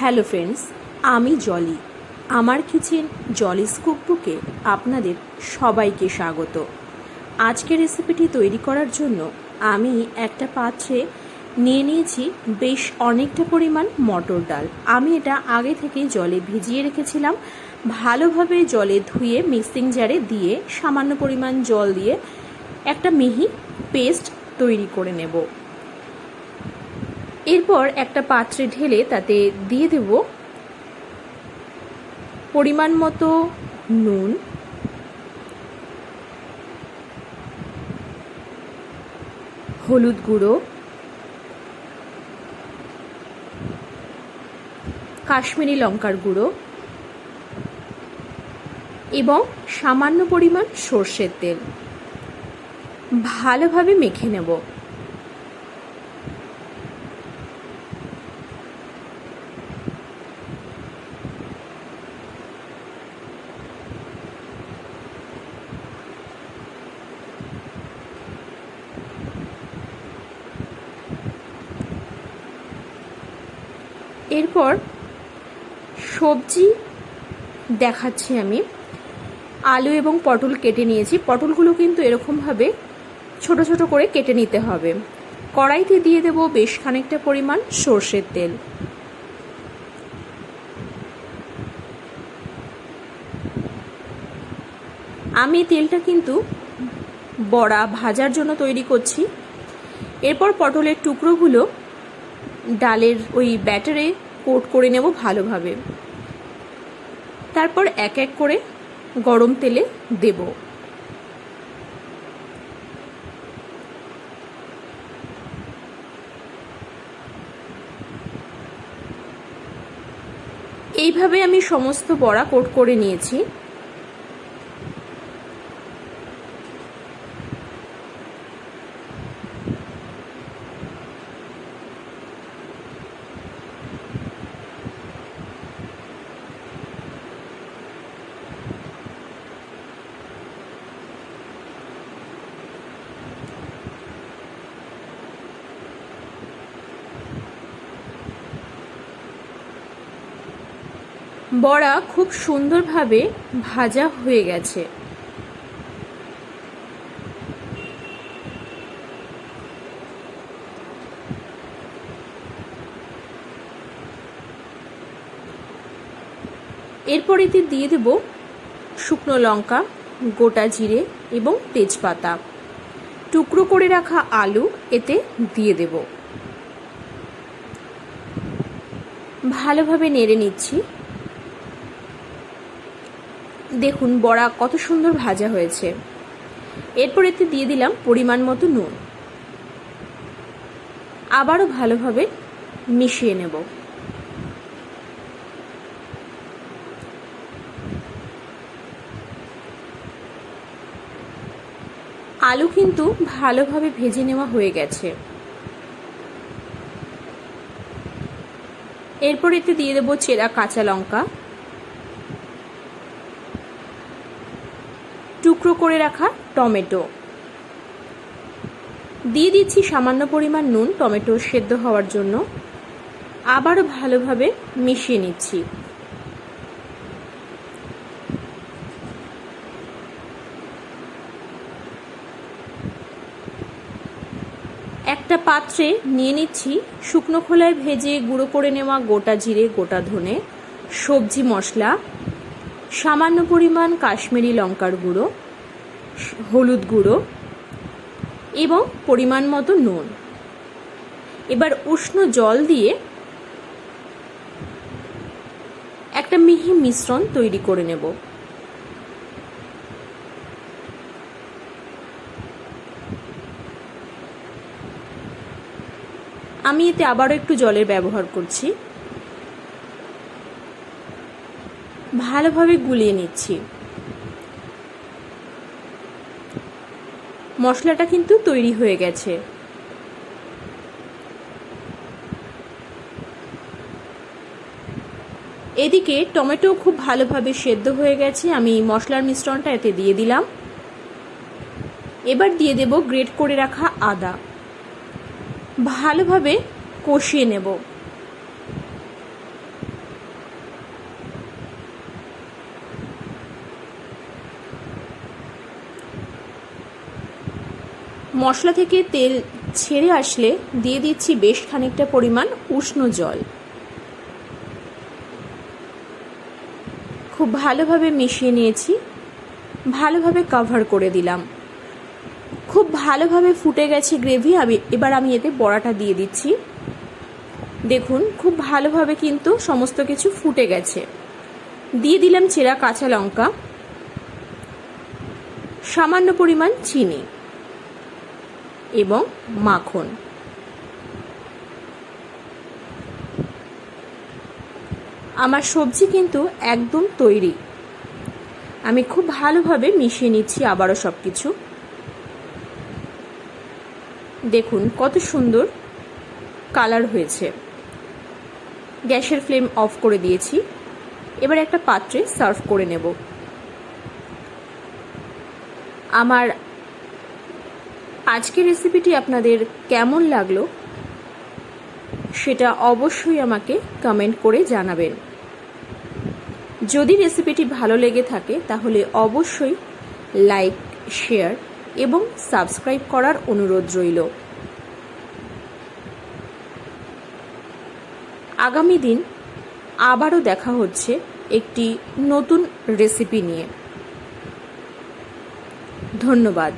Hello friends, আমি জলি। আমার kitchen জলিস কুকবুকে আপনাদের সবাইকে স্বাগত। আজকের রেসিপিটি তৈরি করার জন্য আমি একটা পাত্রে নিয়ে নিয়েছি বেশ অনেকটা পরিমাণ মটর ডাল। আমি এটা আগে থেকে জলে ভিজিয়ে রেখেছিলাম। ভালোভাবে জলে ধুয়ে মিক্সিং জারে দিয়ে সামান্য পরিমাণ জল দিয়ে একটা মিহি পেস্ট তৈরি করে নেব। এরপর একটা পাত্রে ঢেলে তাতে দিয়ে দেব পরিমাণ মতো নুন, হলুদ গুঁড়ো, কাশ্মীরি লঙ্কার গুঁড়ো এবং সামান্য পরিমাণ সর্ষের তেল। ভালোভাবে মেখে নেব। এরপর সবজি দেখাচ্ছি আমি। আলু এবং পটল কেটে নিয়েছি। পটলগুলো কিন্তু এরকমভাবে ছোট ছোট করে কেটে নিতে হবে। কড়াইতে দিয়ে দেব বেশ খানিকটা পরিমাণ সর্ষের তেল। আমি তেলটা কিন্তু বড়া ভাজার জন্য তৈরি করছি। এরপর পটলের টুকরোগুলো ডালের ওই ব্যাটারে কোট করে নেব ভালোভাবে। তারপর এক এক করে গরম তেলে দেব। এইভাবে আমি সমস্ত বড়া কোট করে নিয়েছি। বড়া খুব সুন্দরভাবে ভাজা হয়ে গেছে। এরপর এতে দিয়ে দেব শুকনো লঙ্কা, গোটা জিরে এবং তেজপাতা। টুকরো করে রাখা আলু এতে দিয়ে দেব। ভালোভাবে নেড়ে নিচ্ছি। দেখুন বড়া কত সুন্দর ভাজা হয়েছে। এরপর এতে দিয়ে দিলাম পরিমাণ মতো নুন। আবারও ভালোভাবে মিশিয়ে নেব। আলু কিন্তু ভালোভাবে ভেজে নেওয়া হয়ে গেছে। এরপর এতে দিয়ে দেবো চেরা কাঁচা লঙ্কা। টুকরো করে রাখা টমেটো। দিয়ে দিচ্ছি সামান্য পরিমাণ নুন, টমেটো সেদ্ধ হওয়ার জন্য। আবারও ভালোভাবে মিশিয়ে নিচ্ছি। একটা পাত্রে নিয়ে নিচ্ছি শুকনো খোলায় ভেজে গুঁড়ো করে নেওয়া গোটা জিরে, গোটা ধনে, সবজি মশলা, সামান্য পরিমাণ কাশ্মীরি লঙ্কার গুঁড়ো। হলুদ গুঁড়ো এবং পরিমাণ মতো নুন। এবার উষ্ণ জল দিয়ে একটা মিহি মিশ্রণ তৈরি করে নেব। আমি এতে আবারও একটু জলের ব্যবহার করছি। ভালোভাবে গুলিয়ে নিচ্ছি। মশলাটা কিন্তু তৈরি হয়ে গেছে। এদিকে টমেটো খুব ভালোভাবে সেদ্ধ হয়ে গেছে, আমি মশলার মিশ্রণটা এতে দিয়ে দিলাম। এবার দিয়ে দেব গ্রেট করে রাখা আদা। ভালোভাবে কষিয়ে নেব। মশলা থেকে তেল ছেড়ে আসলে দিয়ে দিচ্ছি বেশ খানিকটা পরিমাণ উষ্ণ জল। খুব ভালোভাবে মিশিয়ে নিয়েছি। ভালোভাবে কভার করে দিলাম। খুব ভালোভাবে ফুটে গেছে গ্রেভি আমি, এবার আমি এতে বড়াটা দিয়ে দিচ্ছি। দেখুন, খুব ভালোভাবে কিন্তু সমস্ত কিছু ফুটে গেছে। দিয়ে দিলাম চেরা কাঁচা লঙ্কা। সামান্য পরিমাণ চিনি। এবং মাখন। আমার সবজি কিন্তু একদম তৈরি। আমি খুব ভালোভাবে মিশিয়ে নিচ্ছি আবারও সব কিছু দেখুন, কত সুন্দর কালার হয়েছে। গ্যাসের ফ্লেম অফ করে দিয়েছি। এবার একটা পাত্রে সার্ভ করে নেব। আমার আজকের রেসিপিটি আপনাদের কেমন লাগল সেটা অবশ্যই আমাকে কমেন্ট করে জানাবেন। যদি রেসিপিটি ভালো লেগে থাকে, তাহলে অবশ্যই লাইক শেয়ার এবং সাবস্ক্রাইব করার অনুরোধ রইল। আগামী দিন আবারও দেখা হচ্ছে একটি নতুন রেসিপি নিয়ে। ধন্যবাদ।